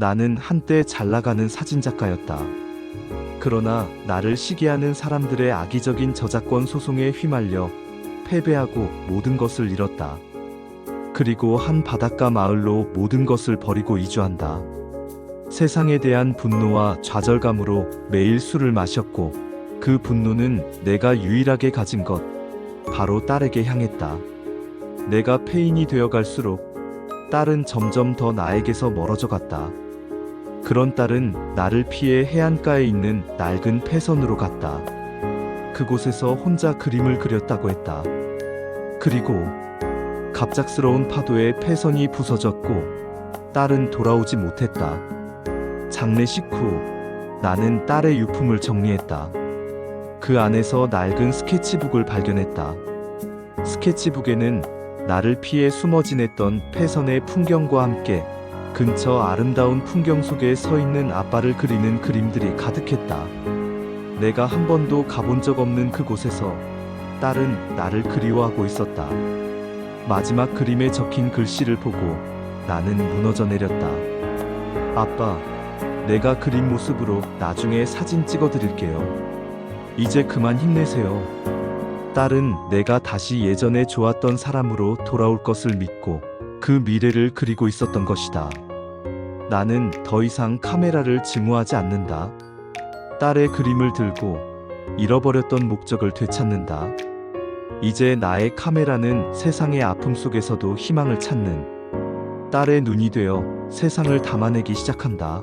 나는 한때 잘 나가는 사진작가였다. 그러나 나를 시기하는 사람들의 악의적인 저작권 소송에 휘말려 패배하고 모든 것을 잃었다. 그리고 한 바닷가 마을로 모든 것을 버리고 이주한다. 세상에 대한 분노와 좌절감으로 매일 술을 마셨고 그 분노는 내가 유일하게 가진 것, 바로 딸에게 향했다. 내가 폐인이 되어 갈수록 딸은 점점 더 나에게서 멀어져 갔다. 그런 딸은 나를 피해 해안가에 있는 낡은 폐선으로 갔다. 그곳에서 혼자 그림을 그렸다고 했다. 그리고 갑작스러운 파도에 폐선이 부서졌고 딸은 돌아오지 못했다. 장례식 후 나는 딸의 유품을 정리했다. 그 안에서 낡은 스케치북을 발견했다. 스케치북에는 나를 피해 숨어 지냈던 폐선의 풍경과 함께 근처 아름다운 풍경 속에 서 있는 아빠를 그리는 그림들이 가득했다. 내가 한 번도 가본 적 없는 그곳에서 딸은 나를 그리워하고 있었다. 마지막 그림에 적힌 글씨를 보고 나는 무너져 내렸다. 아빠, 내가 그린 모습으로 나중에 사진 찍어 드릴게요. 이제 그만 힘내세요. 딸은 내가 다시 예전에 좋았던 사람으로 돌아올 것을 믿고 그 미래를 그리고 있었던 것이다. 나는 더 이상 카메라를 증오하지 않는다. 딸의 그림을 들고 잃어버렸던 목적을 되찾는다. 이제 나의 카메라는 세상의 아픔 속에서도 희망을 찾는 딸의 눈이 되어 세상을 담아내기 시작한다.